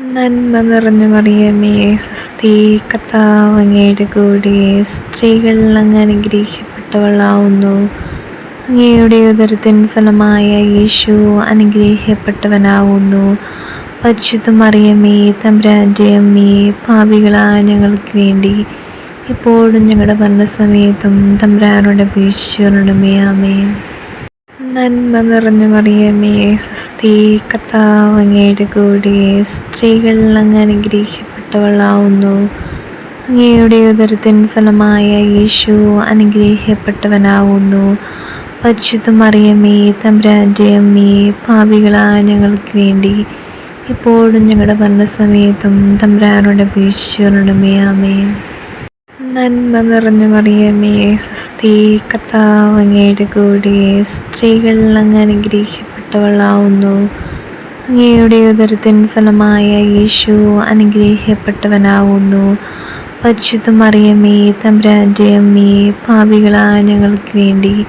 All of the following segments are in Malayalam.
നന്മ നിറഞ്ഞു മറിയമേ സ്വസ്തി കർത്താവ് അങ്ങയുടെ കൂടെ സ്ത്രീകൾ അങ്ങ് അനുഗ്രഹിക്കപ്പെട്ടവളാവുന്നു. അങ്ങയുടെ ഉദരത്തിൻ ഫലമായ യേശു അനുഗ്രഹിക്കപ്പെട്ടവനാവുന്നു. പരിശുദ്ധ മറിയമേ തമ്പ്രാന്റെ അമ്മേ പാപികളായ ഞങ്ങൾക്ക് വേണ്ടി ഇപ്പോഴും ഞങ്ങളുടെ ഭരണസമയത്തും തമ്പ്രാനോട് അപേക്ഷിച്ചവരുടെ ആമേ നന്മ നിറഞ്ഞ മറിയമേ സുസ്ഥി കർത്താവ് അങ്ങയുടെ കൂടെ സ്ത്രീകൾ അങ്ങ് അനുഗ്രഹിക്കപ്പെട്ടവളാവുന്നു. അങ്ങയുടെ ഉദരത്തിൻ ഫലമായ യേശു അനുഗ്രഹിക്കപ്പെട്ടവനാവുന്നു. പരിശുദ്ധ മറിയമേ തമ്പ്രാന്റെ അമ്മേ ഞങ്ങൾക്ക് വേണ്ടി ഇപ്പോഴും ഞങ്ങളുടെ ഭരണസമയത്തും തമ്പ്രാനോട് അപേക്ഷിച്ചവരുടെ ആമേ നന്മ നിറഞ്ഞ മറിയമേ സ്വസ്തി കർത്താവ് അങ്ങയുടെ കൂടെ. സ്ത്രീകൾ അങ്ങ് അനുഗ്രഹിക്കപ്പെട്ടവളാവുന്നു. അങ്ങയുടെ ഉദരത്തിൻ ഫലമായ യേശു അനുഗ്രഹിക്കപ്പെട്ടവനാവുന്നു. പരിശുദ്ധ മറിയമേ തമ്പ്രാന്റെ അമ്മേ പാപികളായ ഞങ്ങൾക്ക് വേണ്ടി.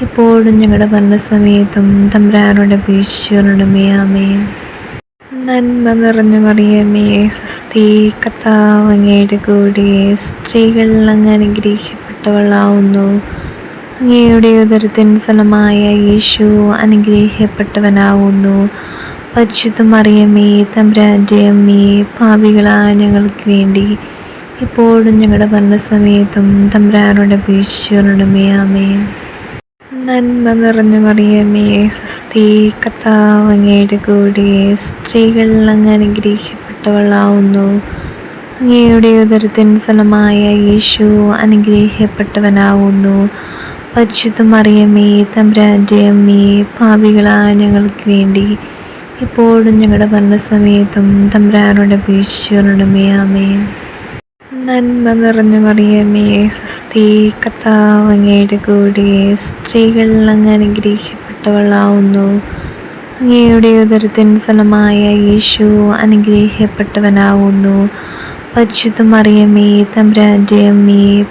ഇപ്പോഴും ഞങ്ങളുടെ ഭരണസമയത്തും തമ്പ്രാനോട് അപേക്ഷിച്ചവരുടെ ആമേ നന്മ നിറഞ്ഞ മറിയമേ സുസ്ഥി കർത്താവ് അങ്ങയുടെ കൂടെ സ്ത്രീകൾ അങ്ങ് അനുഗ്രഹിക്കപ്പെട്ടവളാവുന്നു. അങ്ങയുടെ ഉദരത്തിൻ ഫലമായ യേശു അനുഗ്രഹിക്കപ്പെട്ടവനാവുന്നു. പരിശുദ്ധ മറിയമേ തമ്പ്രാന്റെ അമ്മേ പാപികളായ ഞങ്ങൾക്ക് വേണ്ടി ഇപ്പോഴും ഞങ്ങളുടെ ഭരണസമയത്തും തമ്പ്രാനോട് അപേക്ഷിച്ചവരുടെ ആമേ നന്മ നിറഞ്ഞ മറിയമേ സ്വസ്തി കർത്താവങ്ങയുടെ കൂടെ സ്ത്രീകൾ അങ്ങ് അനുഗ്രഹിക്കപ്പെട്ടവളാവുന്നു. അങ്ങയുടെ ഉദരത്തിൻ ഫലമായ യേശു അനുഗ്രഹിക്കപ്പെട്ടവനാവുന്നു. പരിശുദ്ധ മറിയമേ തമ്പ്രാന്റെ അമ്മേ പാപികളായ ഞങ്ങൾക്ക് വേണ്ടി ഇപ്പോഴും ഞങ്ങളുടെ ഭരണസമയത്തും തമ്പ്രാനോട് അപേക്ഷിച്ചവരുടെ ആമേ നന്മ നിറഞ്ഞ മറിയമേ സുസ്ഥി കഥാവങ്ങയുടെ കൂടെ സ്ത്രീകൾ അങ്ങ് അനുഗ്രഹിക്കപ്പെട്ടവളാവുന്നു. അങ്ങയുടെ ഉദരത്തിൻ ഫലമായ യേശു അനുഗ്രഹിക്കപ്പെട്ടവനാവുന്നു. പരിശുദ്ധ മറിയമേ തമ്പ്രാന്റെ അമ്മേ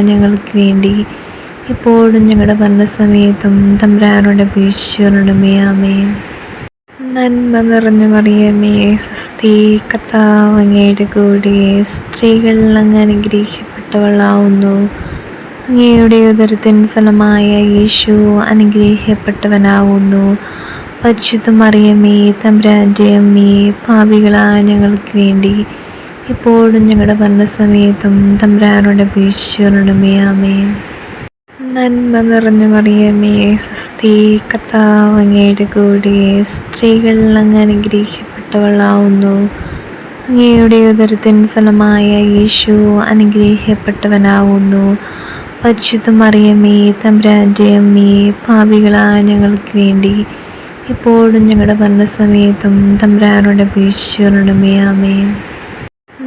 ഞങ്ങൾക്ക് വേണ്ടി ഇപ്പോഴും ഞങ്ങളുടെ ഭരണസമയത്തും തമ്പ്രാനോട് അപേക്ഷിച്ചവരുടെ ആമേ നന്മ നിറഞ്ഞ മറിയമേ സ്വസ്തി കർത്താവ് അങ്ങയുടെ കൂടെ സ്ത്രീകൾ അങ്ങ് അനുഗ്രഹിക്കപ്പെട്ടവളാവുന്നു. അങ്ങയുടെ ഉദരത്തിൻ ഫലമായ യേശു അനുഗ്രഹിക്കപ്പെട്ടവനാവുന്നു. പരിശുദ്ധ മറിയമേ തമ്പ്രാന്റെ അമ്മേ പാപികളായ ഞങ്ങൾക്ക് വേണ്ടി ഇപ്പോഴും ഞങ്ങളുടെ ഭരണസമയത്തും തമ്പ്രാനോട് അപേക്ഷിച്ചവരുടെ ആമേ നന്മ നിറഞ്ഞ മറിയമേ സുസ്ഥി കർത്താവ് അങ്ങയുടെ കൂടെ സ്ത്രീകൾ അങ്ങ് അനുഗ്രഹിക്കപ്പെട്ടവളാവുന്നു. അങ്ങയുടെ ഉദരത്തിൻ ഫലമായ യേശു അനുഗ്രഹിക്കപ്പെട്ടവനാവുന്നു. പരിശുദ്ധ മറിയമേ തമ്പ്രാന്റെ അമ്മേ പാപികളായ ഞങ്ങൾക്ക് വേണ്ടി ഇപ്പോഴും ഞങ്ങളുടെ ഭരണസമയത്തും തമ്പ്രാനോട് അപേക്ഷിച്ചവരുടെ ആമേ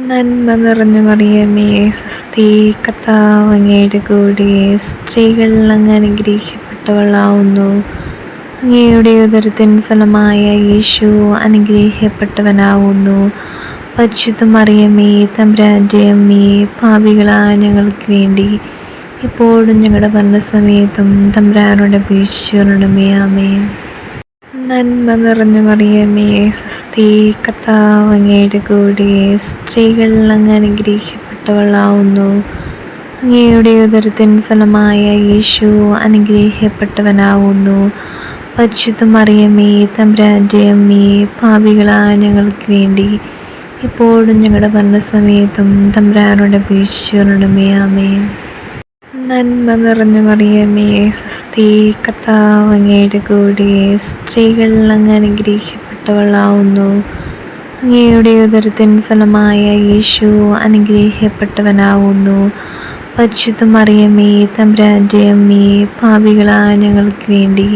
നന്മ നിറഞ്ഞ മറിയമേ സുസ്ഥി കർത്താവ് അങ്ങയുടെ കൂടെ സ്ത്രീകൾ അങ്ങ് അനുഗ്രഹിക്കപ്പെട്ടവളാവുന്നു. അങ്ങയുടെ ഉദരത്തിൻ ഫലമായ യേശു അനുഗ്രഹിക്കപ്പെട്ടവനാവുന്നു. പരിശുദ്ധ മറിയമേ തമ്പ്രാന്റെ അമ്മേ ഞങ്ങൾക്ക് വേണ്ടി ഇപ്പോഴും ഞങ്ങളുടെ ഭരണസമയത്തും തമ്പ്രാനോട് അപേക്ഷിച്ചവരുടെ ആമേ നന്മ നിറഞ്ഞു മറിയമേ സുസ്ഥി കർത്താവങ്ങയുടെ കൂടെ. സ്ത്രീകൾ അങ്ങ് അനുഗ്രഹിക്കപ്പെട്ടവളാവുന്നു. അങ്ങയുടെ ഉദരത്തിൻ ഫലമായ യേശു അനുഗ്രഹിക്കപ്പെട്ടവനാവുന്നു. പരിശുദ്ധ മറിയമേ തമ്പ്രാന്റെ അമ്മേ ഞങ്ങൾക്ക് വേണ്ടി. ഇപ്പോഴും ഞങ്ങളുടെ ഭരണസമയത്തും തമ്പ്രാനോട് അപേക്ഷിച്ചവരുടെ ആമേ നന്മ നിറഞ്ഞ മറിയമേ സ്വസ്തി കഥാവങ്ങയുടെ കൂടെ സ്ത്രീകൾ അങ്ങ് അനുഗ്രഹിക്കപ്പെട്ടവളാവുന്നു. അങ്ങയുടെ ഉദരത്തിൻ ഫലമായ യേശു അനുഗ്രഹിക്കപ്പെട്ടവനാവുന്നു. പരിശുദ്ധ മറിയമേ തമ്പ്രാന്റെ അമ്മേ പാപികളായ ഞങ്ങൾക്ക് വേണ്ടി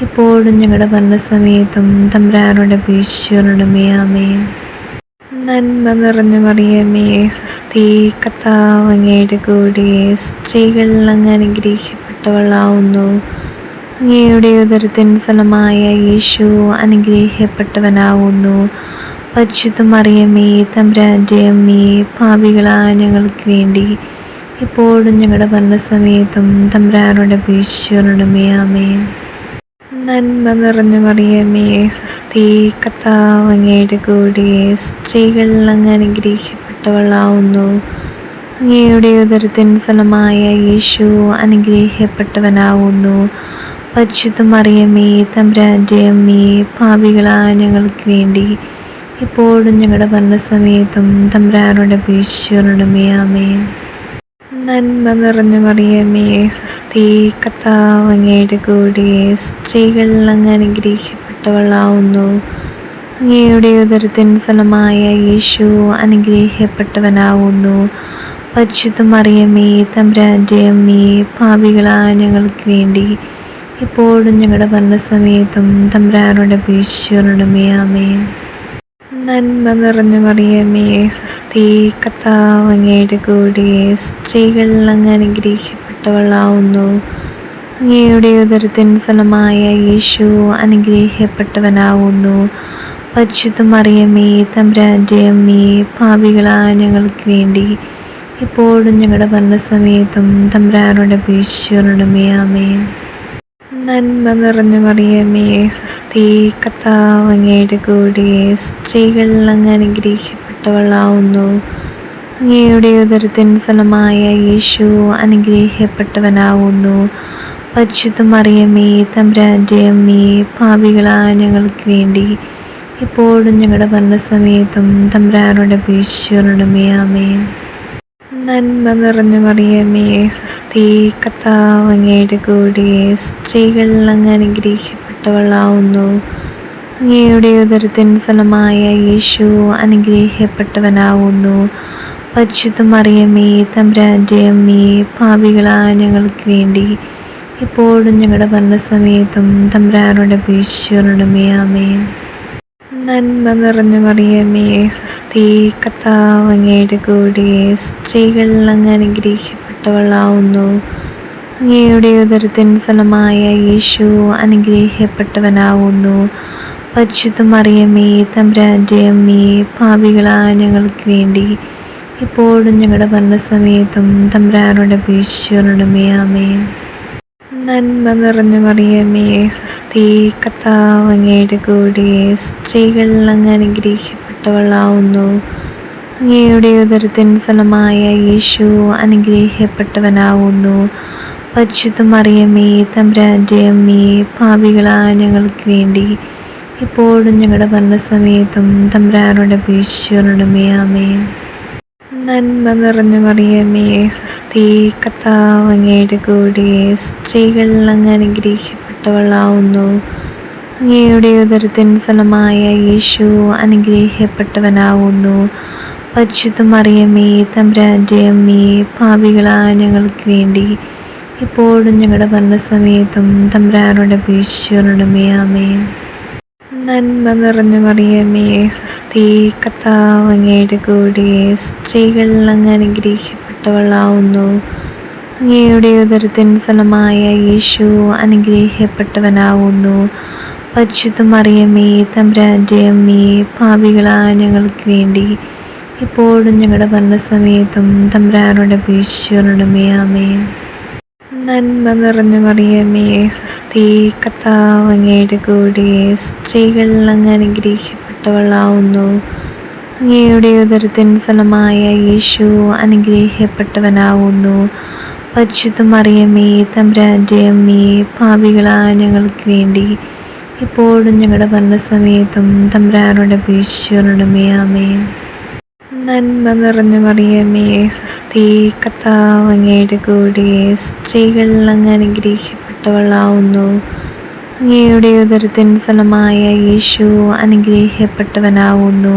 ഇപ്പോഴും ഞങ്ങളുടെ ഭരണസമയത്തും തമ്പ്രാനോട് അപേക്ഷിച്ചവരുടെ ആമേ നന്മ നിറഞ്ഞ മറിയമേ സുസ്ഥി കർത്താവ് അങ്ങയുടെ കൂടെ. സ്ത്രീകൾ അങ്ങ് അനുഗ്രഹിക്കപ്പെട്ടവളാവുന്നു. അങ്ങയുടെ ഉദരത്തിൻ ഫലമായ യേശു അനുഗ്രഹിക്കപ്പെട്ടവനാവുന്നു. പരിശുദ്ധ മറിയമേ തമ്പ്രാന്റെ അമ്മേ പാപികളായ ഞങ്ങൾക്ക് വേണ്ടി. ഇപ്പോഴും ഞങ്ങളുടെ ഭരണസമയത്തും തമ്പ്രാനോട് അപേക്ഷിച്ചവരുടെ ആമേ നന്മ നിറഞ്ഞു മറിയമേ സ്വസ്തി കർത്താവ് അങ്ങയുടെ കൂടെ സ്ത്രീകൾ അങ്ങ് അനുഗ്രഹിക്കപ്പെട്ടവളാവുന്നു. അങ്ങയുടെ ഉദരത്തിൻ ഫലമായ യേശു അനുഗ്രഹിക്കപ്പെട്ടവനാവുന്നു. പരിശുദ്ധ മറിയമേ തമ്പ്രാന്റെ അമ്മേ പാപികളായ ഞങ്ങൾക്ക് വേണ്ടി ഇപ്പോഴും ഞങ്ങളുടെ ഭരണസമയത്തും തമ്പ്രാനോട് അപേക്ഷിച്ചവരുടെ ആമേ നന്മ നിറഞ്ഞ മറിയമേ സുസ്ഥി കർത്താവ് അങ്ങയുടെ കൂടെ സ്ത്രീകൾ അങ്ങ് അനുഗ്രഹിക്കപ്പെട്ടവളാവുന്നു. അങ്ങയുടെ ഉദരത്തിൻ ഫലമായ യേശു അനുഗ്രഹിക്കപ്പെട്ടവനാവുന്നു. പരിശുദ്ധ മറിയമേ തമ്പ്രാന്റെ അമ്മേ പാപികളായ ഞങ്ങൾക്ക് വേണ്ടി ഇപ്പോഴും ഞങ്ങളുടെ ഭരണസമയത്തും തമ്പ്രാനോട് അപേക്ഷിച്ചവരുടെ ആമേ നന്മ നിറഞ്ഞ മറിയമേ സ്വസ്തി കർത്താവ് അങ്ങയുടെ കൂടെ സ്ത്രീകൾ അങ്ങ് അനുഗ്രഹിക്കപ്പെട്ടവളാവുന്നു. അങ്ങയുടെ ഉദരത്തിൻ ഫലമായ യേശു അനുഗ്രഹിക്കപ്പെട്ടവനാവുന്നു. പരിശുദ്ധ മറിയമേ തമ്പ്രാന്റെ അമ്മേ ഞങ്ങൾക്ക് വേണ്ടി ഇപ്പോഴും ഞങ്ങളുടെ ഭരണസമയത്തും തമ്പ്രാനോട് അപേക്ഷിച്ചവരുടെ ആമേ നന്മ നിറഞ്ഞ മറിയമേ സുസ്ഥി കർത്താവ് അങ്ങയുടെ കൂടെ സ്ത്രീകൾ അങ്ങ് അനുഗ്രഹിക്കപ്പെട്ടവളാവുന്നു. അങ്ങയുടെ ഉദരത്തിൻ ഫലമായ യേശു അനുഗ്രഹിക്കപ്പെട്ടവനാവുന്നു. പരിശുദ്ധ മറിയമേ തമ്പ്രാന്റെ അമ്മേ പാപികളായ ഞങ്ങൾക്ക് വേണ്ടി ഇപ്പോഴും ഞങ്ങളുടെ ഭരണസമയത്തും തമ്പ്രാനോട് അപേക്ഷിച്ചവരുടെ ആമേ നന്മ നിറഞ്ഞ മറിയമേ സ്വസ്തി കഥാവങ്ങയുടെ കൂടെ സ്ത്രീകൾ അങ്ങ് അനുഗ്രഹിക്കപ്പെട്ടവളാവുന്നു. അങ്ങയുടെ ഉദരത്തിൻ ഫലമായ യേശു അനുഗ്രഹിക്കപ്പെട്ടവനാവുന്നു. പരിശുദ്ധ മറിയമേ തമ്പ്രാന്റെ അമ്മേ പാപികളായ ഞങ്ങൾക്ക് വേണ്ടി ഇപ്പോഴും ഞങ്ങളുടെ ഭരണസമയത്തും തമ്പ്രാനോട് അപേക്ഷിച്ചവരുടെ ആമേ നന്മ നിറഞ്ഞ മറിയമേ സുസ്ഥി കർത്താവ് അങ്ങയുടെ കൂടെ. സ്ത്രീകൾ അങ്ങ് അനുഗ്രഹിക്കപ്പെട്ടവളാവുന്നു. അങ്ങയുടെ ഉദരത്തിൻ ഫലമായ യേശു അനുഗ്രഹിക്കപ്പെട്ടവനാവുന്നു. പരിശുദ്ധ മറിയമേ തമ്പ്രാന്റെ അമ്മേ ഞങ്ങൾക്ക് വേണ്ടി. ഇപ്പോഴും ഞങ്ങളുടെ ഭരണസമയത്തും തമ്പ്രാനോട് അപേക്ഷിച്ചവരുടെ ആമേ നന്മ നിറഞ്ഞ മറിയമേ സ്വസ്തി കർത്താവ് അങ്ങയുടെ കൂടെ സ്ത്രീകൾ അങ്ങ് അനുഗ്രഹിക്കപ്പെട്ടവളാവുന്നു. അങ്ങയുടെ ഉദരത്തിൻ ഫലമായ യേശു അനുഗ്രഹിക്കപ്പെട്ടവനാവുന്നു. പരിശുദ്ധ മറിയമേ തമ്പ്രാന്റെ അമ്മേ ഞങ്ങൾക്ക് വേണ്ടി ഇപ്പോഴും ഞങ്ങളുടെ ഭരണസമയത്തും തമ്പ്രാനോട് അപേക്ഷിച്ചവരുടെ ആമേ നന്മ നിറഞ്ഞ മറിയമേ സ്വസ്തി കർത്താവ് അങ്ങയുടെ കൂടെ സ്ത്രീകൾ അങ്ങ് അനുഗ്രഹിക്കപ്പെട്ടവളാവുന്നു. അങ്ങയുടെ ഉദരത്തിൻ ഫലമായ യേശു അനുഗ്രഹിക്കപ്പെട്ടവനാവുന്നു. പരിശുദ്ധ മറിയമേ തമ്പ്രാന്റെ അമ്മേ ഞങ്ങൾക്ക് വേണ്ടി ഇപ്പോഴും ഞങ്ങളുടെ ഭരണസമയത്തും തമ്പ്രാനോട് അപേക്ഷിച്ചവരുടെ ആമേ നന്മ നിറഞ്ഞ മറിയമേ സ്വസ്തി കർത്താവ് അങ്ങയുടെ കൂടെ. സ്ത്രീകൾ അങ്ങ് അനുഗ്രഹിക്കപ്പെട്ടവളാവുന്നു. അങ്ങയുടെ ഉദരത്തിൻ ഫലമായ യേശു അനുഗ്രഹിക്കപ്പെട്ടവനാവുന്നു. പരിശുദ്ധ മറിയമേ തമ്പ്രാന്റെ അമ്മേ പാപികളായ ഞങ്ങൾക്ക് വേണ്ടി. ഇപ്പോഴും ഞങ്ങളുടെ ഭരണസമയത്തും തമ്പ്രാനോട് അപേക്ഷിച്ചവരുടെ ആമേ നന്മ നിറഞ്ഞ മറിയമേ സുസ്ഥി കർത്താവ് അങ്ങയുടെ കൂടെ സ്ത്രീകൾ അങ്ങ് അനുഗ്രഹിക്കപ്പെട്ടവളാവുന്നു. അങ്ങയുടെ ഉദരത്തിൻ ഫലമായ യേശു അനുഗ്രഹിക്കപ്പെട്ടവനാവുന്നു. പരിശുദ്ധ മറിയമേ തമ്പ്രാന്റെ അമ്മേ പാപികളായ ഞങ്ങൾക്ക് വേണ്ടി ഇപ്പോഴും ഞങ്ങളുടെ ഭരണസമയത്തും തമ്പ്രാനോട് അപേക്ഷിച്ചവരുടെ ആമേ നന്മ നിറഞ്ഞ മറിയമേ സുസ്ഥി കഥാവങ്ങയുടെ കൂടെ സ്ത്രീകൾ അങ്ങ് അനുഗ്രഹിക്കപ്പെട്ടവളാവുന്നു. അങ്ങയുടെ ഉദരത്തിൻ ഫലമായ യേശു അനുഗ്രഹിക്കപ്പെട്ടവനാവുന്നു.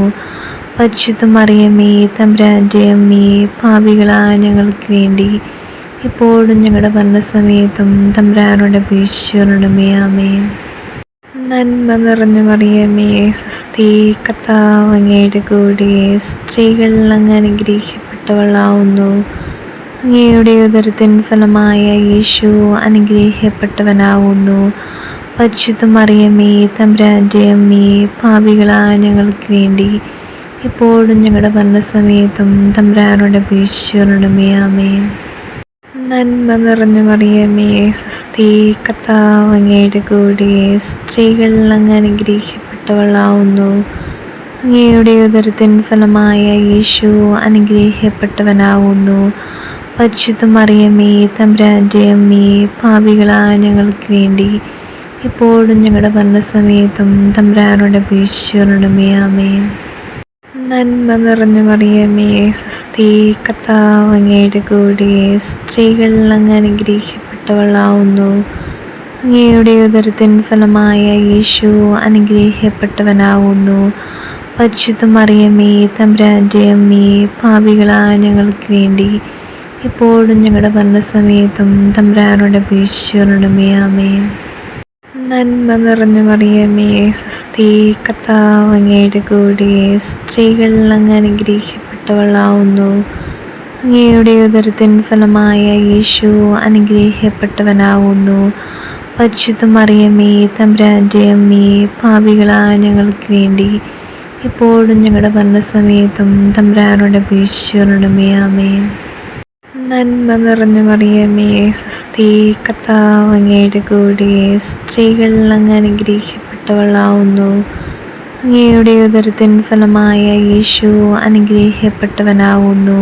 പരിശുദ്ധ മറിയമേ തമ്പ്രാന്റെ അമ്മേ പാപികളായ ഞങ്ങൾക്ക് വേണ്ടി ഇപ്പോഴും ഞങ്ങളുടെ ഭരണസമയത്തും തമ്പ്രാനോട് അപേക്ഷിച്ചവരുടെ ആമേ നന്മ നിറഞ്ഞു മറിയമേ സുസ്ഥി കർത്താവ് അങ്ങയുടെ കൂടെ സ്ത്രീകൾ അങ്ങ് അനുഗ്രഹിക്കപ്പെട്ടവളാവുന്നു. അങ്ങയുടെ ഉദരത്തിൻ ഫലമായ യേശു അനുഗ്രഹിക്കപ്പെട്ടവനാവുന്നു. പരിശുദ്ധ മറിയമേ തമ്പ്രാന്റെ അമ്മേ പാപികളായ ഞങ്ങൾക്ക് വേണ്ടി ഇപ്പോഴും ഞങ്ങളുടെ ഭരണസമയത്തും തമ്പ്രാനോട് അപേക്ഷിച്ചവരുടെ ആമേ നന്മ നിറഞ്ഞു മറിയമേ സ്വസ്തി കർത്താവ് അങ്ങയുടെ കൂടെ. സ്ത്രീകൾ അങ്ങ് അനുഗ്രഹിക്കപ്പെട്ടവളാവുന്നു. അങ്ങയുടെ ഉദരത്തിൻ ഫലമായ യേശു അനുഗ്രഹിക്കപ്പെട്ടവനാവുന്നു. പരിശുദ്ധ മറിയമേ തമ്പ്രാന്റെ അമ്മേ പാപികളായ ഞങ്ങൾക്ക് വേണ്ടി. ഇപ്പോഴും ഞങ്ങളുടെ ഭരണസമയത്തും തമ്പ്രാനോട് അപേക്ഷിച്ചവരുടെ ആമേ നന്മ നിറഞ്ഞു മറിയമേ സ്വസ്തി കർത്താവ് അങ്ങയുടെ കൂടെ സ്ത്രീകൾ അങ്ങ് അനുഗ്രഹിക്കപ്പെട്ടവളാവുന്നു. അങ്ങയുടെ ഉദരത്തിൻ ഫലമായ യേശു അനുഗ്രഹിക്കപ്പെട്ടവനാവുന്നു. പരിശുദ്ധ മറിയമേ തമ്പ്രാന്റെ അമ്മേ പാപികളായ ഞങ്ങൾക്ക് വേണ്ടി ഇപ്പോഴും ഞങ്ങളുടെ ഭരണസമയത്തും തമ്പ്രാനോട് അപേക്ഷിച്ചവരുടെ ആമേ നന്മ നിറഞ്ഞു മറിയമേ സുസ്ഥി കർത്താവ് അങ്ങയുടെ കൂടെ സ്ത്രീകൾ അങ്ങ് അനുഗ്രഹിക്കപ്പെട്ടവളാവുന്നു. അങ്ങയുടെ ഉദരത്തിൻ ഫലമായ യേശു അനുഗ്രഹിക്കപ്പെട്ടവനാവുന്നു. പരിശുദ്ധ മറിയമേ തമ്പ്രാന്റെ അമ്മേ പാപികളായ ഞങ്ങൾക്ക് വേണ്ടി ഇപ്പോഴും ഞങ്ങളുടെ ഭരണസമയത്തും തമ്പ്രാനോട് അപേക്ഷിച്ചവരുടെ ആമേ നന്മ നിറഞ്ഞ മറിയമേ സ്വസ്തി കർത്താവ് അങ്ങയുടെ കൂടെ സ്ത്രീകൾ അങ്ങ് അനുഗ്രഹിക്കപ്പെട്ടവളാവുന്നു. അങ്ങയുടെ ഉദരത്തിൻ ഫലമായ യേശു അനുഗ്രഹിക്കപ്പെട്ടവനാവുന്നു.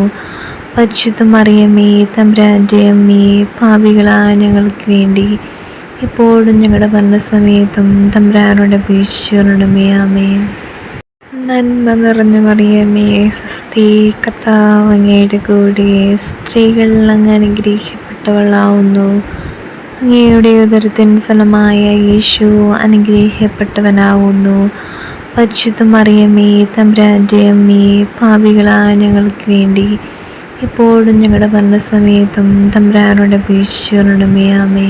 പരിശുദ്ധ മറിയമേ തമ്പ്രാന്റെ അമ്മേ പാപികളായ ഞങ്ങൾക്ക് വേണ്ടി ഇപ്പോഴും ഞങ്ങളുടെ ഭരണസമയത്തും തമ്പ്രാനോട് അപേക്ഷിച്ചവരുടെ ആമേ നന്മ നിറഞ്ഞ മറിയമേ സുസ്ഥി കർത്താവ് അങ്ങയുടെ കൂടെ സ്ത്രീകൾ അങ്ങ് അനുഗ്രഹിക്കപ്പെട്ടവളാവുന്നു. അങ്ങയുടെ ഉദരത്തിൻ ഫലമായ യേശു അനുഗ്രഹിക്കപ്പെട്ടവനാവുന്നു. പരിശുദ്ധ മറിയമേ തമ്പ്രാന്റെ അമ്മേ പാപികളായ ഞങ്ങൾക്ക് വേണ്ടി ഇപ്പോഴും ഞങ്ങളുടെ ഭരണസമയത്തും തമ്പ്രാനോട് അപേക്ഷിച്ചവരുടെ ആമേ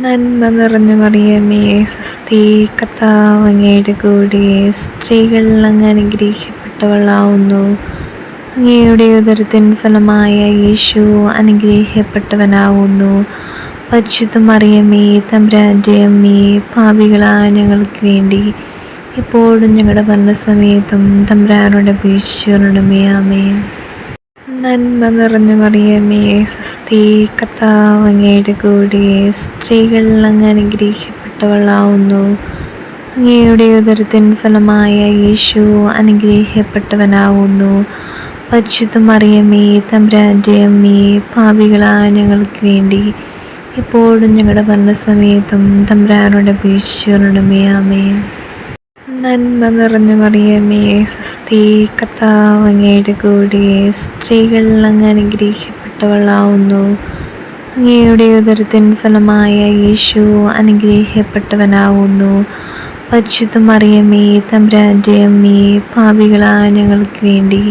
നന്മ നിറഞ്ഞു മറിയമേ സ്വസ്തി കർത്താവ് അങ്ങയുടെ കൂടെ സ്ത്രീകൾ അങ്ങ് അനുഗ്രഹിക്കപ്പെട്ടവളാവുന്നു. അങ്ങയുടെ ഉദരത്തിൻ ഫലമായ യേശു അനുഗ്രഹിക്കപ്പെട്ടവനാവുന്നു. പരിശുദ്ധ മറിയമേ തമ്പ്രാന്റെ അമ്മേ ഞങ്ങൾക്ക് വേണ്ടി ഇപ്പോഴും ഞങ്ങളുടെ ഭരണസമയത്തും തമ്പ്രാനോട് അപേക്ഷിച്ചവരുടെ ആമേ നന്മ നിറഞ്ഞു മറിയമേ സുസ്ഥി കർത്താവ് അങ്ങയുടെ കൂടെ. സ്ത്രീകൾ അങ്ങ് അനുഗ്രഹിക്കപ്പെട്ടവളാവുന്നു. അങ്ങയുടെ ഉദരത്തിൻ ഫലമായ യേശു അനുഗ്രഹിക്കപ്പെട്ടവനാവുന്നു. പരിശുദ്ധ മറിയമേ തമ്പ്രാന്റെ അമ്മേ പാപികളായ ഞങ്ങൾക്ക് വേണ്ടി. ഇപ്പോഴും ഞങ്ങളുടെ ഭരണസമയത്തും തമ്പ്രാനോട് അപേക്ഷിച്ചവരുടെ ആമേ നന്മ നിറഞ്ഞു മറിയമേ സുസ്ഥി കഥാവങ്ങയുടെ കൂടി സ്ത്രീകൾ അങ്ങ് അനുഗ്രഹിക്കപ്പെട്ടവളാവുന്നു. അങ്ങയുടെ ഉദരത്തിൻ ഫലമായ യേശു അനുഗ്രഹിക്കപ്പെട്ടവനാവുന്നു. പരിശുദ്ധ മറിയമേ തമ്പ്രാന്റെ അമ്മേ പാപികളായ ഞങ്ങൾക്ക് വേണ്ടി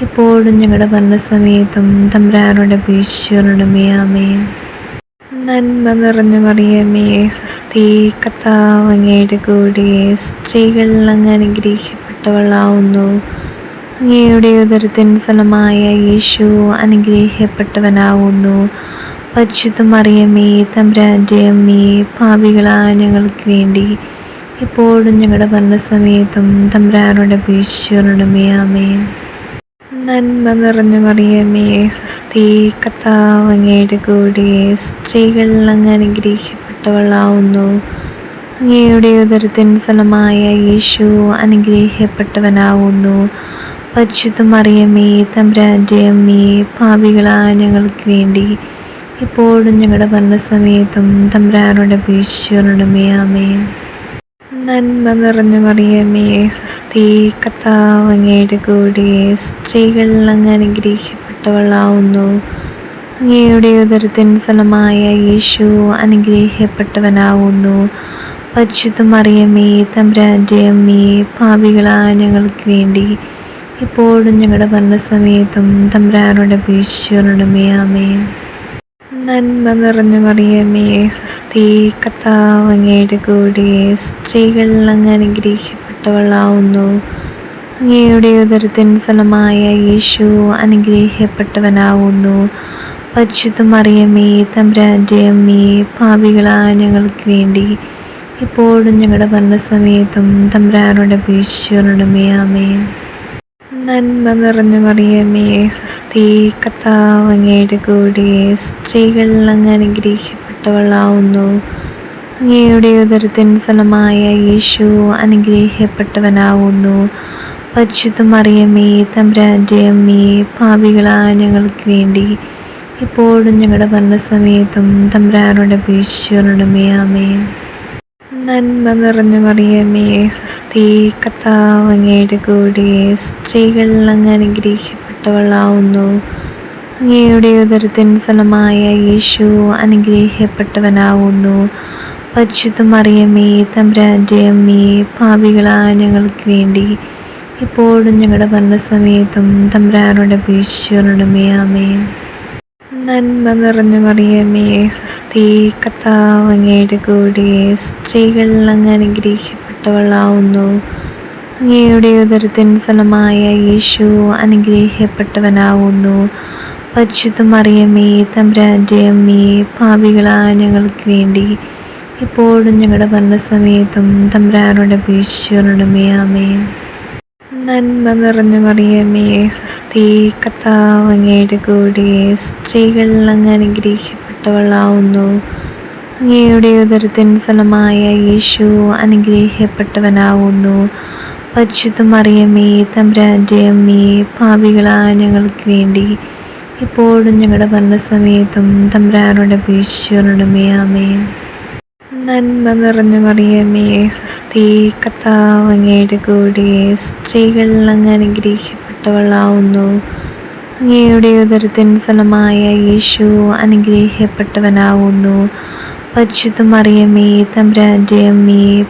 ഇപ്പോഴും ഞങ്ങളുടെ ഭരണസമയത്തും തമ്പ്രാനോട് അപേക്ഷിച്ചവരുടെ ആമേ നന്മ നിറഞ്ഞ മറിയമേ സ്വസ്തി കർത്താവ് അങ്ങയുടെ കൂടെ സ്ത്രീകൾ അങ്ങ് അനുഗ്രഹിക്കപ്പെട്ടവളാവുന്നു. അങ്ങയുടെ ഉദരത്തിൻ ഫലമായ യേശു അനുഗ്രഹിക്കപ്പെട്ടവനാവുന്നു. പരിശുദ്ധ മറിയമേ തമ്പ്രാന്റെ അമ്മേ പാപികളായ ഞങ്ങൾക്ക് വേണ്ടി ഇപ്പോഴും ഞങ്ങളുടെ ഭരണസമയത്തും തമ്പ്രാനോട് അപേക്ഷിച്ചവരുടെ ആമേ നന്മ നിറഞ്ഞ മറിയമേ സ്വസ്തി കഥാവങ്ങയുടെ കൂടി സ്ത്രീകൾ അങ്ങ് അനുഗ്രഹിക്കപ്പെട്ടവളാവുന്നു. അങ്ങയുടെ ഉദരത്തിൻ ഫലമായ യേശു അനുഗ്രഹിക്കപ്പെട്ടവനാവുന്നു. പരിശുദ്ധ മറിയമേ തമ്പ്രാന്റെ അമ്മേ പാപികളായ ഞങ്ങൾക്ക് വേണ്ടി ഇപ്പോഴും ഞങ്ങളുടെ ഭരണസമയത്തും തമ്പ്രാനോട് അപേക്ഷിച്ചവരുടെ ആമേ നന്മ നിറഞ്ഞ മറിയമേ സ്വസ്തി കർത്താവ് അങ്ങയുടെ കൂടെ സ്ത്രീകൾ അങ്ങ് അനുഗ്രഹിക്കപ്പെട്ടവളാവുന്നു. അങ്ങയുടെ ഉദരത്തിൻ ഫലമായ യേശു അനുഗ്രഹിക്കപ്പെട്ടവനാവുന്നു. പരിശുദ്ധ മറിയമേ തമ്പ്രാന്റെ അമ്മേ പാപികളായ ഞങ്ങൾക്ക് വേണ്ടി ഇപ്പോഴും ഞങ്ങളുടെ ഭരണസമയത്തും തമ്പ്രാനോട് അപേക്ഷിച്ചവരുടെ ആമേ നന്മ നിറഞ്ഞ മറിയമേ സുസ്ഥി കർത്താവങ്ങയുടെ കൂടെ സ്ത്രീകൾ അങ്ങ് അനുഗ്രഹിക്കപ്പെട്ടവളാവുന്നു. അങ്ങയുടെ ഉദരത്തിൻ ഫലമായ യേശു അനുഗ്രഹിക്കപ്പെട്ടവനാവുന്നു. പരിശുദ്ധ മറിയമേ തമ്പ്രാന്റെ അമ്മേ ഞങ്ങൾക്ക് വേണ്ടി ഇപ്പോഴും ഞങ്ങളുടെ ഭരണസമയത്തും തമ്പ്രാനോട് അപേക്ഷിച്ചവരുടെ ആമേ നന്മ നിറഞ്ഞ മറിയമേ സുസ്ഥി കഥാവങ്ങയുടെ കൂടി. സ്ത്രീകൾ അങ്ങ് അനുഗ്രഹിക്കപ്പെട്ടവളാവുന്നു. അങ്ങയുടെ ഉദരത്തിൻ ഫലമായ യേശു അനുഗ്രഹിക്കപ്പെട്ടവനാവുന്നു. പരിശുദ്ധ മറിയമേ തമ്പ്രാന്റെ അമ്മേ ഞങ്ങൾക്ക് വേണ്ടി. ഇപ്പോഴും ഞങ്ങളുടെ ഭരണസമയത്തും തമ്പ്രാനോട് അപേക്ഷിച്ചവരുടെ ആമേ നന്മ നിറഞ്ഞ മറിയമേ സുസ്ഥി കഥാവങ്ങയുടെ കൂടി സ്ത്രീകൾ അങ്ങ് അനുഗ്രഹിക്കപ്പെട്ടവളാവുന്നു. അങ്ങയുടെ ഉദരത്തിൻ ഫലമായ യേശു അനുഗ്രഹിക്കപ്പെട്ടവനാവുന്നു. പരിശുദ്ധ മറിയമേ തമ്പ്രാന്റെ അമ്മേ പാപികളായ ഞങ്ങൾക്ക് വേണ്ടി ഇപ്പോഴും ഞങ്ങളുടെ ഭരണസമയത്തും തമ്പ്രാനോട് അപേക്ഷിച്ചവരുടെ ആമേ നന്മ നിറഞ്ഞ മറിയമേ സുസ്ഥി കർത്താവ് അങ്ങയുടെ കൂടെ. സ്ത്രീകൾ അങ്ങ് അനുഗ്രഹിക്കപ്പെട്ടവളാവുന്നു. അങ്ങയുടെ ഉദരത്തിൻ ഫലമായ യേശു അനുഗ്രഹിക്കപ്പെട്ടവനാവുന്നു. പരിശുദ്ധ മറിയമേ തമ്പ്രാന്റെ അമ്മേ ഞങ്ങൾക്ക് വേണ്ടി. ഇപ്പോഴും ഞങ്ങളുടെ ഭരണസമയത്തും തമ്പ്രാനോട് അപേക്ഷിച്ചവരുടെ ആമേ നന്മ നിറഞ്ഞ മറിയമേ സ്വസ്തി കർത്താവ് അങ്ങയുടെ കൂടെ സ്ത്രീകൾ അങ്ങ് അനുഗ്രഹിക്കപ്പെട്ടവളാവുന്നു. അങ്ങയുടെ ഉദരത്തിൻ ഫലമായ യേശു അനുഗ്രഹിക്കപ്പെട്ടവനാവുന്നു. പരിശുദ്ധ മറിയമേ തമ്പ്രാന്റെ അമ്മേ പാപികളായ ഞങ്ങൾക്ക് വേണ്ടി ഇപ്പോഴും ഞങ്ങളുടെ ഭരണസമയത്തും തമ്പ്രാനോട് അപേക്ഷിച്ചവരുടെ ആമേ നന്മ നിറഞ്ഞ മറിയമേ സുസ്ഥി കർത്താവ് അങ്ങയുടെ കൂടെ സ്ത്രീകൾ അങ്ങ് അനുഗ്രഹിക്കപ്പെട്ടവളാവുന്നു. അങ്ങയുടെ ഉദരത്തിൻ ഫലമായ യേശു അനുഗ്രഹിക്കപ്പെട്ടവനാവുന്നു. പരിശുദ്ധ മറിയമേ തമ്പ്രാന്റെ അമ്മേ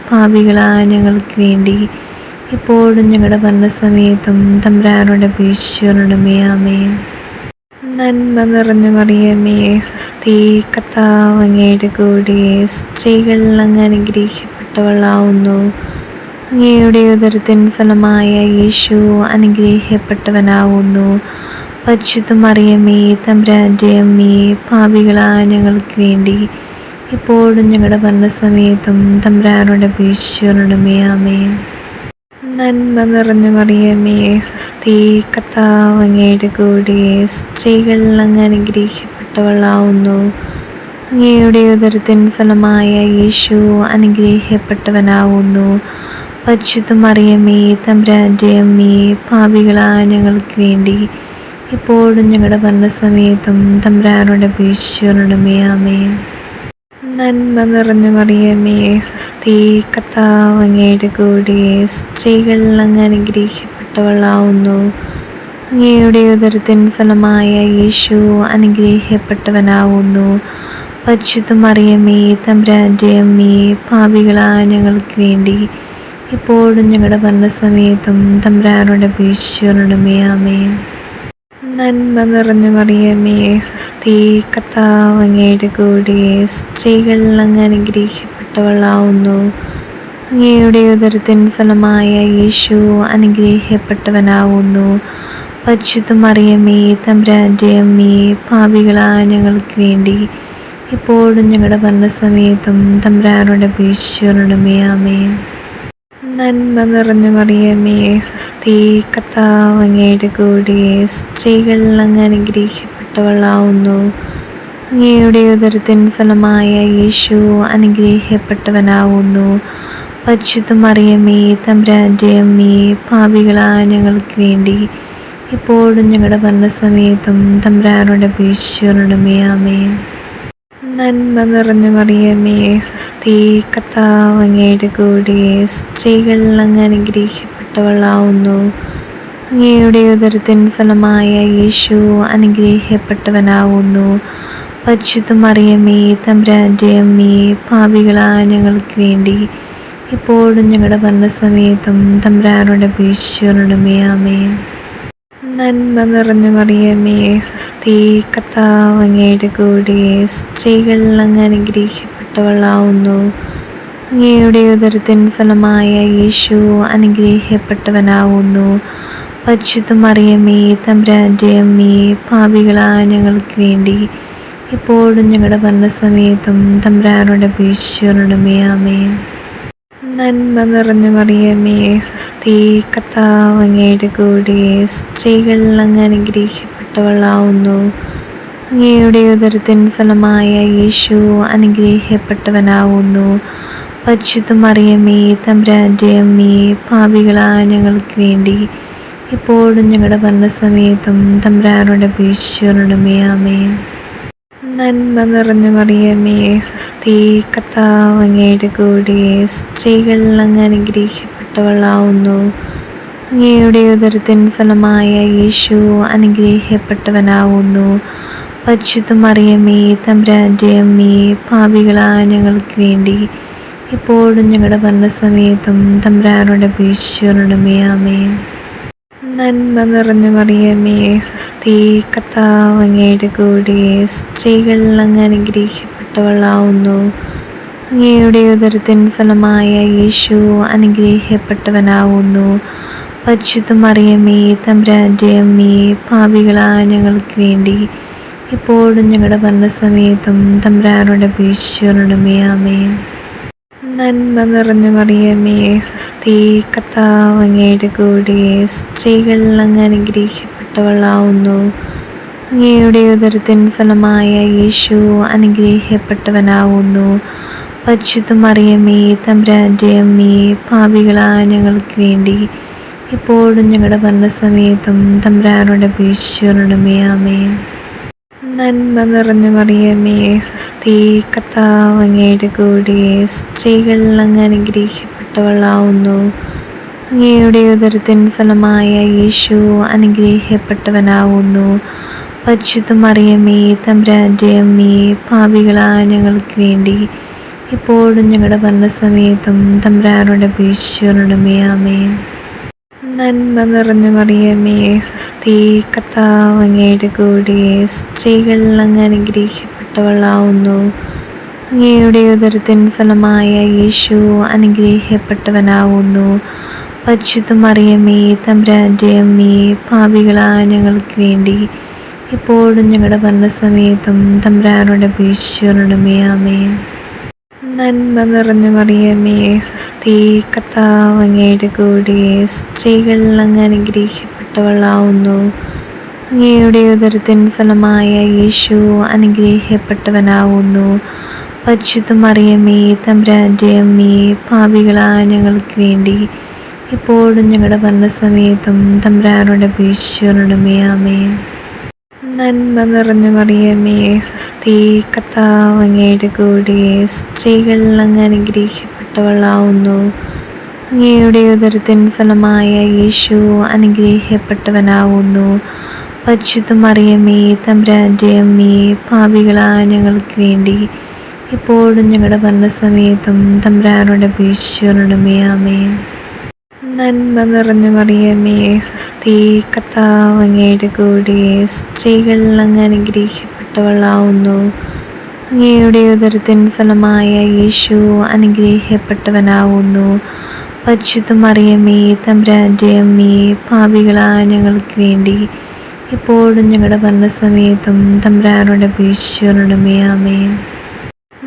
ഞങ്ങൾക്ക് വേണ്ടി ഇപ്പോഴും ഞങ്ങളുടെ ഭരണസമയത്തും തമ്പ്രാനോട് അപേക്ഷിച്ചവരുടെ ആമേ നന്മ നിറഞ്ഞ മറിയമേ സുസ്ഥി കർത്താവ് അങ്ങയുടെ കൂടെ സ്ത്രീകൾ അങ്ങ് അനുഗ്രഹിക്കപ്പെട്ടവളാവുന്നു. അങ്ങയുടെ ഉദരത്തിൻ ഫലമായ യേശു അനുഗ്രഹിക്കപ്പെട്ടവനാവുന്നു. പരിശുദ്ധ മറിയമേ തമ്പ്രാന്റെ അമ്മേ ഞങ്ങൾക്ക് വേണ്ടി ഇപ്പോഴും ഞങ്ങളുടെ ഭരണസമയത്തും തമ്പ്രാനോട് അപേക്ഷിച്ചവരുടെ ആമേ നന്മ നിറഞ്ഞ മറിയമേ സുസ്ഥി കഥാവങ്ങയുടെ കൂടി. സ്ത്രീകൾ അങ്ങ് അനുഗ്രഹിക്കപ്പെട്ടവളാവുന്നു. അങ്ങയുടെ ഉദരത്തിൻ ഫലമായ യേശു അനുഗ്രഹിക്കപ്പെട്ടവനാവുന്നു. പരിശുദ്ധ മറിയമേ തമ്പ്രാന്റെ അമ്മേ പാപികളായ ഞങ്ങൾക്ക് വേണ്ടി. ഇപ്പോഴും ഞങ്ങളുടെ ഭരണസമയത്തും തമ്പ്രാനോട് അപേക്ഷിച്ചവരുടെ ആമേ നന്മ നിറഞ്ഞ മറിയമേ സ്വസ്തി കർത്താവ് അങ്ങയുടെ കൂടെ. സ്ത്രീകൾ അങ്ങ് അനുഗ്രഹിക്കപ്പെട്ടവളാവുന്നു. അങ്ങയുടെ ഉദരത്തിൻ ഫലമായ യേശു അനുഗ്രഹിക്കപ്പെട്ടവനാവുന്നു. പരിശുദ്ധ മറിയമേ തമ്പ്രാന്റെ അമ്മേ പാപികളായ ഞങ്ങൾക്ക് വേണ്ടി. ഇപ്പോഴും ഞങ്ങളുടെ ഭരണസമയത്തും തമ്പ്രാനോട് അപേക്ഷിച്ചവരുടെ ആമേ നന്മ നിറഞ്ഞ മറിയമേ സുസ്ഥി കർത്താവ് അങ്ങയുടെ കൂടെ. സ്ത്രീകൾ അങ്ങ് അനുഗ്രഹിക്കപ്പെട്ടവളാവുന്നു. അങ്ങയുടെ ഉദരത്തിൻ ഫലമായ യേശു അനുഗ്രഹിക്കപ്പെട്ടവനാവുന്നു. പരിശുദ്ധ മറിയമേ തമ്പ്രാന്റെ പാവികളായ ഞങ്ങൾക്ക് വേണ്ടി. ഇപ്പോഴും ഞങ്ങളുടെ ഭരണസമയത്തും തമ്പ്രാനോട് അപേക്ഷിച്ചവരുടെ ആമേ നന്മ നിറഞ്ഞ മറിയമേ സ്വസ്തി കർത്താവ് അങ്ങയുടെ കൂടെ സ്ത്രീകൾ അങ്ങ് അനുഗ്രഹിക്കപ്പെട്ടവളാവുന്നു. അങ്ങയുടെ ഉദരത്തിൻ ഫലമായ യേശു അനുഗ്രഹിക്കപ്പെട്ടവനാവുന്നു. പരിശുദ്ധ മറിയമേ തമ്പ്രാന്റെ അമ്മേ പാപികളായ ഞങ്ങൾക്ക് വേണ്ടി ഇപ്പോഴും ഞങ്ങളുടെ ഭരണസമയത്തും തമ്പ്രാനോട് അപേക്ഷിച്ചവരുടെ ആമേ നന്മ നിറഞ്ഞു മറിയമേ സ്വസ്തി കർത്താവ് അങ്ങയുടെ കൂടെ സ്ത്രീകൾ അങ്ങ് അനുഗ്രഹിക്കപ്പെട്ടവളാവുന്നു. അങ്ങയുടെ ഉദരത്തിൻ ഫലമായ യേശു അനുഗ്രഹിക്കപ്പെട്ടവനാവുന്നു. പരിശുദ്ധ മറിയമേ തമ്പ്രാന്റെ അമ്മേ പാപികളായ ഞങ്ങൾക്ക് വേണ്ടി ഇപ്പോഴും ഞങ്ങളുടെ ഭരണസമയത്തും തമ്പ്രാനോട് അപേക്ഷിച്ചവരുടെ ആമേ നന്മ നിറഞ്ഞ മറിയമേ സുസ്ഥി കർത്താവ് അങ്ങയുടെ കൂടെ. സ്ത്രീകൾ അങ്ങ് അനുഗ്രഹിക്കപ്പെട്ടവളാവുന്നു. അങ്ങയുടെ ഉദരത്തിൻ ഫലമായ യേശു അനുഗ്രഹിക്കപ്പെട്ടവനാവുന്നു. പരിശുദ്ധ മറിയമേ തമ്പ്രാന്റെ അമ്മേ ഞങ്ങൾക്ക് വേണ്ടി. ഇപ്പോഴും ഞങ്ങളുടെ ഭരണസമയത്തും തമ്പ്രാനോട് അപേക്ഷിച്ചവരുടെ ആമേ നന്മ നിറഞ്ഞ മറിയമേ സ്വസ്തി കർത്താവ് അങ്ങയുടെ കൂടെ സ്ത്രീകൾ അങ്ങ് അനുഗ്രഹിക്കപ്പെട്ടവളാവുന്നു. അങ്ങയുടെ ഉദരത്തിൻ ഫലമായ യേശു അനുഗ്രഹിക്കപ്പെട്ടവനാവുന്നു. പരിശുദ്ധ മറിയമേ തമ്പ്രാന്റെ അമ്മേ പാപികളായ ഞങ്ങൾക്ക് വേണ്ടി ഇപ്പോഴും ഞങ്ങളുടെ ഭരണസമയത്തും തമ്പ്രാനോട് അപേക്ഷിച്ചവരുടമേ ആമേ നന്മ നിറഞ്ഞു മറിയമേ സുസ്ഥി കർത്താവ് അങ്ങയുടെ കൂടെ സ്ത്രീകൾ അങ്ങ് അനുഗ്രഹിക്കപ്പെട്ടവളാവുന്നു. അങ്ങയുടെ ഉദരത്തിൻ ഫലമായ യേശു അനുഗ്രഹിക്കപ്പെട്ടവനാവുന്നു. പരിശുദ്ധ മറിയമേ തമ്പ്രാന്റെ അമ്മേ ഞങ്ങൾക്ക് വേണ്ടി ഇപ്പോഴും ഞങ്ങളുടെ ഭരണസമയത്തും തമ്പ്രാനോട് അപേക്ഷിച്ചവരുടമേ ആമേ നന്മ നിറഞ്ഞ മറിയമേ സുസ്ഥി കർത്താവ് അങ്ങയുടെ കൂടെ. സ്ത്രീകൾ അങ്ങ് അനുഗ്രഹിക്കപ്പെട്ടവളാവുന്നു. അങ്ങയുടെ ഉദരത്തിൻ ഫലമായ യേശു അനുഗ്രഹിക്കപ്പെട്ടവനാവുന്നു. പരിശുദ്ധ മറിയമേ തമ്പ്രാന്റെ അമ്മേ പാപികളായ ഞങ്ങൾക്ക് വേണ്ടി. ഇപ്പോഴും ഞങ്ങളുടെ ഭരണസമയത്തും തമ്പ്രാനോട് അപേക്ഷിച്ചവരുടമേ ആമേ നന്മ നിറഞ്ഞു മറിയമേ സുസ്ഥി കഥാവങ്ങയുടെ കൂടെ സ്ത്രീകൾ അങ്ങ് അനുഗ്രഹിക്കപ്പെട്ടവളാവുന്നു. അങ്ങയുടെ ഉദരത്തിൻ ഫലമായ യേശു അനുഗ്രഹിക്കപ്പെട്ടവനാവുന്നു. പരിശുദ്ധ മറിയമേ തമ്പ്രാന്റെ അമ്മേ പാപികളായ ഞങ്ങൾക്ക് വേണ്ടി ഇപ്പോഴും ഞങ്ങളുടെ ഭരണസമയത്തും തമ്പ്രാനോട് അപേക്ഷിച്ചവരുടമേ ആമേ നന്മ നിറഞ്ഞു മറിയമേ സ്വസ്തി കർത്താവ് അങ്ങയുടെ കൂടെ. സ്ത്രീകൾ അങ്ങ് അനുഗ്രഹിക്കപ്പെട്ടവളാവുന്നു. അങ്ങയുടെ ഉദരത്തിൻ ഫലമായ യേശു അനുഗ്രഹിക്കപ്പെട്ടവനാവുന്നു. പരിശുദ്ധ മറിയമേ തമ്പ്രാന്റെ അമ്മേ പാപികളായ ഞങ്ങൾക്ക് വേണ്ടി. ഇപ്പോഴും ഞങ്ങളുടെ ഭരണസമയത്തും തമ്പ്രാനോട് അപേക്ഷിച്ചവരുടമേ ആമേ നന്മ നിറഞ്ഞ മറിയമേ സുസ്ഥി കർത്താവ് അങ്ങയുടെ കൂടെ സ്ത്രീകൾ അങ്ങ് അനുഗ്രഹിക്കപ്പെട്ടവളാവുന്നു. അങ്ങയുടെ ഉദരത്തിൻ ഫലമായ യേശു അനുഗ്രഹിക്കപ്പെട്ടവനാവുന്നു. പരിശുദ്ധ മറിയമേ തമ്പ്രാന്റെ അമ്മേ പാപികളായ ഞങ്ങൾക്ക് വേണ്ടി ഇപ്പോഴും ഞങ്ങളുടെ ഭരണസമയത്തും തമ്പ്രാനോട് അപേക്ഷിച്ചവരുടമേ ആമേ നന്മ നിറഞ്ഞു മറിയമേ സുസ്ഥി കർത്താവ് അങ്ങയുടെ കൂടെ സ്ത്രീകൾ അങ്ങ് അനുഗ്രഹിക്കപ്പെട്ടവളാവുന്നു. അങ്ങയുടെ ഉദരത്തിൻ ഫലമായ യേശു അനുഗ്രഹിക്കപ്പെട്ടവനാവുന്നു. പരിശുദ്ധ മറിയമേ തമ്പ്രാന്റെ അമ്മേ പാപികളായ ഞങ്ങൾക്ക് വേണ്ടി ഇപ്പോഴും ഞങ്ങളുടെ ഭരണസമയത്തും തമ്പ്രാനോട് അപേക്ഷിച്ചവരുടമേ ആമേ നന്മ നിറഞ്ഞ മറിയമേ സ്വസ്തി കർത്താവ് കൂടി സ്ത്രീകൾ അങ്ങ് അനുഗ്രഹിക്കപ്പെട്ടവളാവുന്നു. അങ്ങയുടെ ഉദരത്തിൻ ഫലമായ യേശു അനുഗ്രഹിക്കപ്പെട്ടവനാവുന്നു. പരിശുദ്ധ മറിയമേ തമ്പ്രാന്റെ അമ്മേ പാപികളായ ഞങ്ങൾക്ക് വേണ്ടി ഇപ്പോഴും ഞങ്ങളുടെ ഭരണസമയത്തും തമ്പ്രാനോട് അപേക്ഷിച്ചവരുടമേ ആമേ നന്മ നിറഞ്ഞ മറിയമേ സ്വസ്തി കർത്താവ് അങ്ങയുടെ കൂടെ. സ്ത്രീകൾ അങ്ങ് അനുഗ്രഹിക്കപ്പെട്ടവളാവുന്നു. അങ്ങയുടെ ഉദരത്തിൻ ഫലമായ യേശു അനുഗ്രഹിക്കപ്പെട്ടവനാവുന്നു. പരിശുദ്ധ മറിയമേ തമ്പ്രാന്റെ അമ്മേ പാപികളായ ഞങ്ങൾക്ക് വേണ്ടി. ഇപ്പോഴും ഞങ്ങളുടെ ഭരണസമയത്തും തമ്പ്രാനോട് അപേക്ഷിച്ചവരുടമേ ആമേ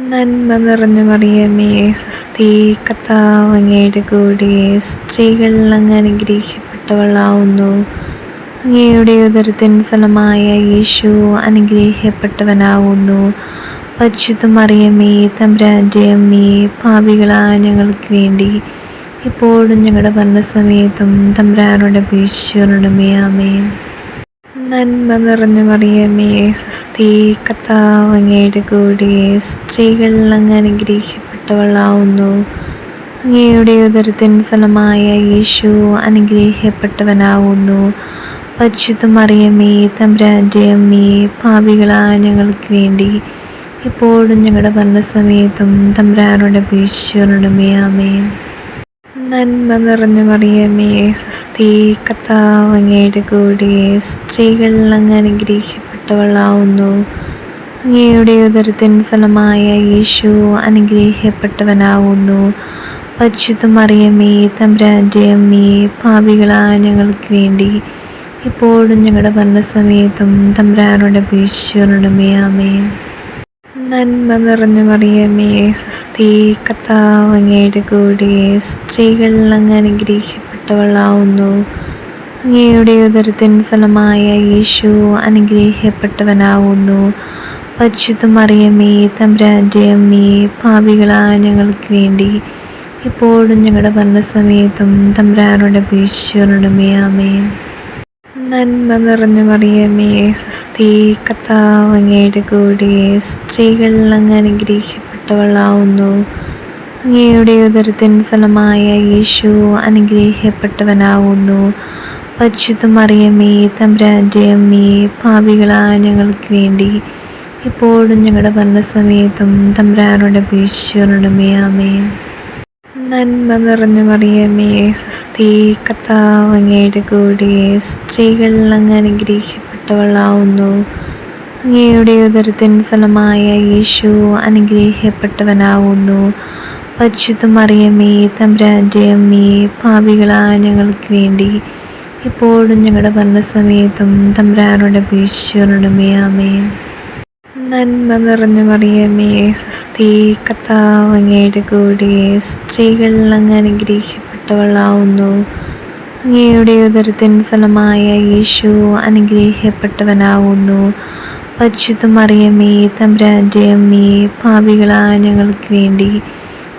നന്മ നിറഞ്ഞ മറിയമേ സുസ്ഥി കർത്താവ് അങ്ങയുടെ കൂടെ സ്ത്രീകൾ അങ്ങ് അനുഗ്രഹിക്കപ്പെട്ടവളാവുന്നു. അങ്ങയുടെ ഉദരത്തിൻ ഫലമായ യേശു അനുഗ്രഹിക്കപ്പെട്ടവനാവുന്നു. പരിശുദ്ധ മറിയമേ തമ്പ്രാന്റെ അമ്മേ ഞങ്ങൾക്ക് വേണ്ടി ഇപ്പോഴും ഞങ്ങളുടെ ഭരണസമയത്തും തമ്പ്രാനോട് അപേക്ഷിച്ചവരുടമേ ആമേ നന്മ നിറഞ്ഞ മറിയമേ സുസ്ഥി കർത്താവ് അങ്ങയുടെ കൂടെ സ്ത്രീകൾ അങ്ങ് അനുഗ്രഹിക്കപ്പെട്ടവളാവുന്നു. അങ്ങയുടെ ഉദരത്തിൻ ഫലമായ യേശു അനുഗ്രഹിക്കപ്പെട്ടവനാവുന്നു. പരിശുദ്ധ മറിയമേ തമ്പ്രാന്റെ അമ്മേ പാപികളായ ഞങ്ങൾക്ക് വേണ്ടി ഇപ്പോഴും ഞങ്ങളുടെ ഭരണസമയത്തും തമ്പ്രാനോട് അപേക്ഷിച്ചവരുടമേ ആമേ നന്മ നിറഞ്ഞ മറിയമേ സ്വസ്തി കർത്താവ് അങ്ങയുടെ കൂടെ സ്ത്രീകൾ അങ്ങ് അനുഗ്രഹിക്കപ്പെട്ടവളാവുന്നു. അങ്ങയുടെ ഉദരത്തിൻ ഫലമായ യേശു അനുഗ്രഹിക്കപ്പെട്ടവനാവുന്നു. പരിശുദ്ധ മറിയമേ തമ്പ്രാന്റെ അമ്മേ പാപികളായ ഞങ്ങൾക്ക് വേണ്ടി ഇപ്പോഴും ഞങ്ങളുടെ ഭരണസമയത്തും തമ്പ്രാനോട് അപേക്ഷിച്ചവരുടമേ ആമേ നന്മ നിറഞ്ഞു മറിയമേ സ്വസ്തി കർത്താവ് അങ്ങയുടെ കൂടെ. സ്ത്രീകൾ അങ്ങ് അനുഗ്രഹിക്കപ്പെട്ടവളാവുന്നു. അങ്ങയുടെ ഉദരത്തിൻ ഫലമായ യേശു അനുഗ്രഹിക്കപ്പെട്ടവനാവുന്നു. പരിശുദ്ധ മറിയമേ തമ്പ്രാന്റെ അമ്മേ പാപികളായ ഞങ്ങൾക്ക് വേണ്ടി. ഇപ്പോഴും ഞങ്ങളുടെ ഭരണസമയത്തും തമ്പ്രാനോട് അപേക്ഷിച്ചവരുടെ നന്മ നിറഞ്ഞ മറിയമേ സുസ്ഥി കഥാവങ്ങയുടെ കൂടി. സ്ത്രീകൾ അങ്ങ് അനുഗ്രഹിക്കപ്പെട്ടവളാവുന്നു. അങ്ങയുടെ ഉദരത്തിൻ ഫലമായ യേശു അനുഗ്രഹിക്കപ്പെട്ടവനാവുന്നു. പരിശുദ്ധ മറിയമേ തമ്പ്രാന്റെ അമ്മേ പാപികളായ ഞങ്ങൾക്ക് വേണ്ടി. ഇപ്പോഴും ഞങ്ങളുടെ ഭരണസമയത്തും തമ്പ്രാനോട് അപേക്ഷിച്ചവരുടെ ആമേ നന്മ നിറഞ്ഞ മറിയമേ സുസ്ഥി കർത്താവ് അങ്ങയുടെ കൂടെ സ്ത്രീകൾ അങ്ങ് അനുഗ്രഹിക്കപ്പെട്ടവളാവുന്നു. അങ്ങയുടെ ഉദരത്തിൻ ഫലമായ യേശു അനുഗ്രഹിക്കപ്പെട്ടവനാവുന്നു. പരിശുദ്ധ മറിയമേ തമ്പ്രാന്റെ അമ്മേ പാപികളായ ഞങ്ങൾക്ക് വേണ്ടി ഇപ്പോഴും ഞങ്ങളുടെ ഭരണസമയത്തും തമ്പ്രാനോട് അപേക്ഷിച്ചവരുടെ ആമേ നന്മ നിറഞ്ഞു മറിയമേ സ്വസ്തി കർത്താവ് അങ്ങയുടെ കൂടെ. സ്ത്രീകൾ അങ്ങ് അനുഗ്രഹിക്കപ്പെട്ടവളാവുന്നു. അങ്ങയുടെ ഉദരത്തിൻ ഫലമായ യേശു അനുഗ്രഹിക്കപ്പെട്ടവനാവുന്നു. പരിശുദ്ധ മറിയമേ തമ്പ്രാന്റെ അമ്മേ പാപികളായ ഞങ്ങൾക്ക് വേണ്ടി.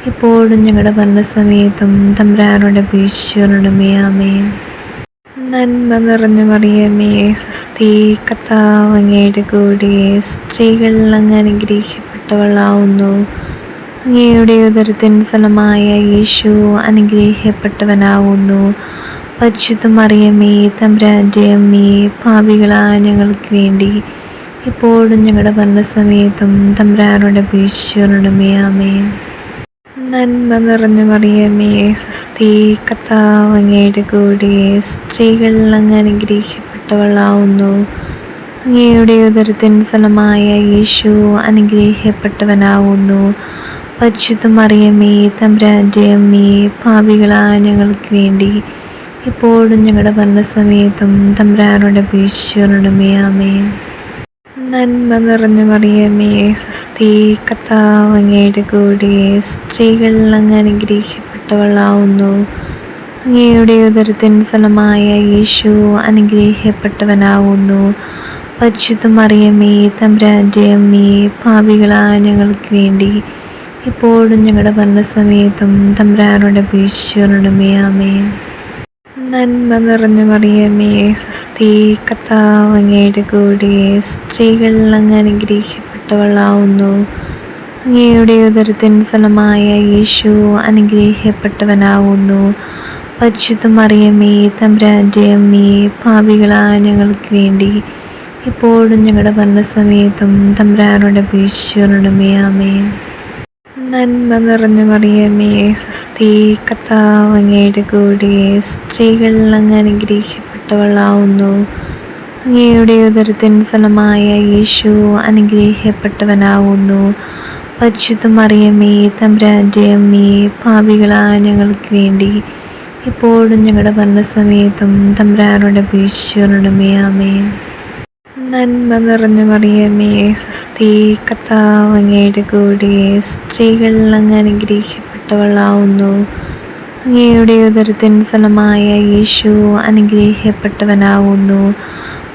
ഇപ്പോഴും ഞങ്ങളുടെ ഭരണസമയത്തും തമ്പ്രാനോട് അപേക്ഷിച്ചവരുടെ ആമേ നന്മ നിറഞ്ഞു മറിയമേ സുസ്ഥി കഥാവങ്ങയുടെ കൂടെ സ്ത്രീകൾ അങ്ങ് അനുഗ്രഹിക്കപ്പെട്ടവളാവുന്നു. അങ്ങയുടെ ഉദരത്തിൻ ഫലമായ യേശു അനുഗ്രഹിക്കപ്പെട്ടവനാവുന്നു. പരിശുദ്ധ മറിയമേ തമ്പ്രാന്റെ അമ്മേ പാപികളായ ഞങ്ങൾക്ക് വേണ്ടി ഇപ്പോഴും ഞങ്ങളുടെ ഭരണസമയത്തും തമ്പ്രാനോട് അപേക്ഷിച്ചവരുടെ ആമേ നന്മ നിറഞ്ഞ മറിയമേ സുസ്ഥി കർത്താവ് അങ്ങയുടെ കൂടെ. സ്ത്രീകൾ അങ്ങ് അനുഗ്രഹിക്കപ്പെട്ടവളാവുന്നു. അങ്ങയുടെ ഉദരത്തിൻ ഫലമായ യേശു അനുഗ്രഹിക്കപ്പെട്ടവനാവുന്നു. പരിശുദ്ധ മറിയമേ തമ്പ്രാന്റെ അമ്മേ ഞങ്ങൾക്ക് വേണ്ടി. ഇപ്പോഴും ഞങ്ങളുടെ ഭരണസമയത്തും തമ്പ്രാനോട് അപേക്ഷിച്ചവരുടെ ആമേ നന്മ നിറഞ്ഞ മറിയമേ സ്വസ്തി കഥാവങ്ങയുടെ കൂടെ സ്ത്രീകൾ അങ്ങ് അനുഗ്രഹിക്കപ്പെട്ടവളാവുന്നു. അങ്ങയുടെ ഉദരത്തിൻ ഫലമായ യേശു അനുഗ്രഹിക്കപ്പെട്ടവനാവുന്നു. പരിശുദ്ധ മറിയമേ തമ്പ്രാന്റെ അമ്മേ പാപികളായ ഞങ്ങൾക്ക് വേണ്ടി ഇപ്പോഴും ഞങ്ങളുടെ ഭരണസമയത്തും തമ്പ്രാനോട് അപേക്ഷിച്ചവരുടെ ആമേ നന്മ നിറഞ്ഞ മറിയമേ സ്വസ്തി കർത്താവ് അങ്ങയുടെ കൂടെ സ്ത്രീകൾ അങ്ങ് അനുഗ്രഹിക്കപ്പെട്ടവളാവുന്നു. അങ്ങയുടെ ഉദരത്തിൻ ഫലമായ യേശു അനുഗ്രഹിക്കപ്പെട്ടവനാവുന്നു. പരിശുദ്ധ മറിയമേ തമ്പ്രാന്റെ അമ്മേ പാപികളായ ഞങ്ങൾക്ക് വേണ്ടി ഇപ്പോഴും ഞങ്ങളുടെ ഭരണസമയത്തും തമ്പ്രാനോട് അപേക്ഷിച്ചവരുടെ ആമേ നന്മ നിറഞ്ഞു മറിയമേ സുസ്ഥി കഥാവങ്ങയുടെ കൂടെ. സ്ത്രീകൾ അങ്ങ് അനുഗ്രഹിക്കപ്പെട്ടവളാവുന്നു. അങ്ങയുടെ ഉദരത്തിൻ ഫലമായ യേശു അനുഗ്രഹിക്കപ്പെട്ടവനാവുന്നു. പരിശുദ്ധ മറിയമേ തമ്പ്രാന്റെ അമ്മേ പാപികളായ ഞങ്ങൾക്ക് വേണ്ടി. ഇപ്പോഴും ഞങ്ങളുടെ ഭരണസമയത്തും തമ്പ്രാനോട് അപേക്ഷിച്ചവരുടെ ആമേ നന്മ നിറഞ്ഞ മറിയമേ സുസ്ഥി കർത്താവ് അങ്ങയുടെ കൂടെ സ്ത്രീകൾ അങ്ങ് അനുഗ്രഹിക്കപ്പെട്ടവളാവുന്നു. അങ്ങയുടെ ഉദരത്തിൻ ഫലമായ യേശു അനുഗ്രഹിക്കപ്പെട്ടവനാവുന്നു.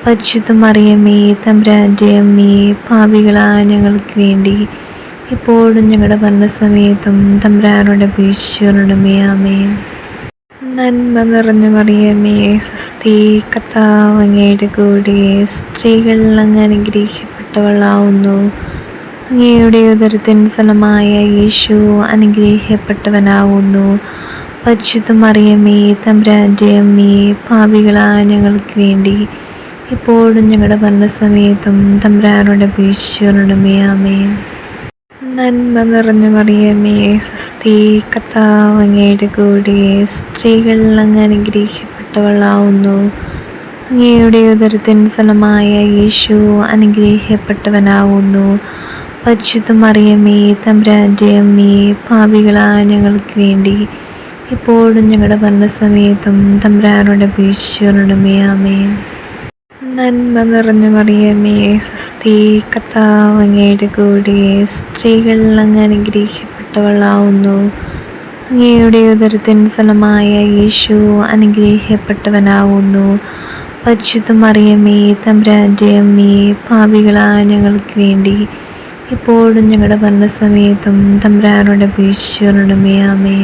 പരിശുദ്ധ മറിയമേ തമ്പ്രാന്റെ അമ്മേ ഞങ്ങൾക്ക് വേണ്ടി ഇപ്പോഴും ഞങ്ങളുടെ ഭരണസമയത്തും തമ്പ്രാനോട് അപേക്ഷിച്ചവരുടെ ആമേ നന്മ നിറഞ്ഞ മറിയമേ സ്വസ്തി കർത്താവ് കൂടെ സ്ത്രീകൾ അങ്ങ് അനുഗ്രഹിക്കപ്പെട്ടവളാവുന്നു. അങ്ങയുടെ ഉദരത്തിൻ ഫലമായ യേശു അനുഗ്രഹിക്കപ്പെട്ടവനാവുന്നു. പരിശുദ്ധ മറിയമേ തമ്പ്രാന്റെ അമ്മേ പാപികളായ ഞങ്ങൾക്ക് വേണ്ടി ഇപ്പോഴും ഞങ്ങളുടെ ഭരണസമയത്തും തമ്പ്രാനോട് അപേക്ഷിച്ചവരുടെ ആമേ നന്മ നിറഞ്ഞ മറിയമേ സുസ്ഥി കർത്താവ് അങ്ങയുടെ കൂടെ സ്ത്രീകൾ അങ്ങ് അനുഗ്രഹിക്കപ്പെട്ടവളാവുന്നു. അങ്ങയുടെ ഉദരത്തിൻ ഫലമായ യേശു അനുഗ്രഹിക്കപ്പെട്ടവനാവുന്നു. പരിശുദ്ധ മറിയമേ തമ്പ്രാന്റെ അമ്മേ പാപികളായ ഞങ്ങൾക്ക് വേണ്ടി ഇപ്പോഴും ഞങ്ങളുടെ ഭരണസമയത്തും തമ്പ്രാനോട് അപേക്ഷിച്ചവരുടെ ആമേ നന്മ നിറഞ്ഞ മറിയമേ സുസ്ഥി കർത്താവ് അങ്ങയുടെ കൂടെ സ്ത്രീകൾ അങ്ങ് അനുഗ്രഹിക്കപ്പെട്ടവളാവുന്നു. അങ്ങയുടെ ഉദരത്തിൻ ഫലമായ യേശു അനുഗ്രഹിക്കപ്പെട്ടവനാവുന്നു. പരിശുദ്ധ മറിയമേ തമ്പ്രാന്റെ അമ്മേ പാപികളായ ഞങ്ങൾക്ക് വേണ്ടി ഇപ്പോഴും ഞങ്ങളുടെ ഭരണസമയത്തും തമ്പ്രാനോട് അപേക്ഷിച്ചവരുടെ ആമേ